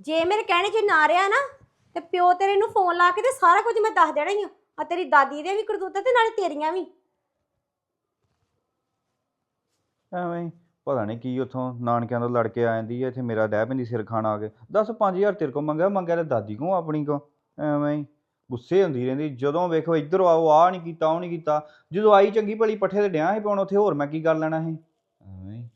ਜੇ ਮੇਰੇ ਕਹਿਣੇ 'ਚ ਨਾ ਰਿਹਾ ਨਾ ਤੇ ਪਿਓ ਤੇਰੇ ਨੂੰ ਫੋਨ ਲਾ ਕੇ ਤੇ ਸਾਰਾ ਕੁਝ ਮੈਂ ਦੱਸ ਦੇਣਾ ਹੀ ਆ। ਤੇਰੀ ਦਾਦੀ ਦੇ ਵੀ ਕਰਤੂਤਾਂ ਤੇ ਨਾਲੇ ਤੇਰੀਆਂ ਵੀ। ਐਵੇਂ ਪਤਾ ਨਹੀਂ ਕੀ ਉੱਥੋਂ ਨਾਨਕਿਆਂ ਤੋਂ ਲੜ ਕੇ ਆ ਜਾਂਦੀ ਹੈ, ਇੱਥੇ ਮੇਰਾ ਡਹਿ ਪੈਂਦੀ ਸਿਰ ਖਾਣਾ ਆ ਕੇ। ਦੱਸ 5000 ਤੇਰੇ ਕੋ ਮੰਗਿਆ ਮੰਗਿਆ ਤੇ ਦਾਦੀ ਕੋ ਆਪਣੀ ਕੋ ਐਵੇਂ ਹੀ ਗੁੱਸੇ ਹੁੰਦੀ ਰਹਿੰਦੀ। ਜਦੋਂ ਵੇਖੋ ਇੱਧਰ ਆਓ ਆ ਨਹੀਂ ਕੀਤਾ, ਉਹ ਨਹੀਂ ਕੀਤਾ। ਜਦੋਂ ਆਈ ਚੰਗੀ ਭਲੀ ਪੱਠੇ ਤੇ ਡਿਆਂ ਸੀ ਪਾਉਣ, ਉੱਥੇ ਹੋਰ ਮੈਂ ਕੀ ਕਰ ਲੈਣਾ ਸੀ? ਐਵੇਂ ਹੀ।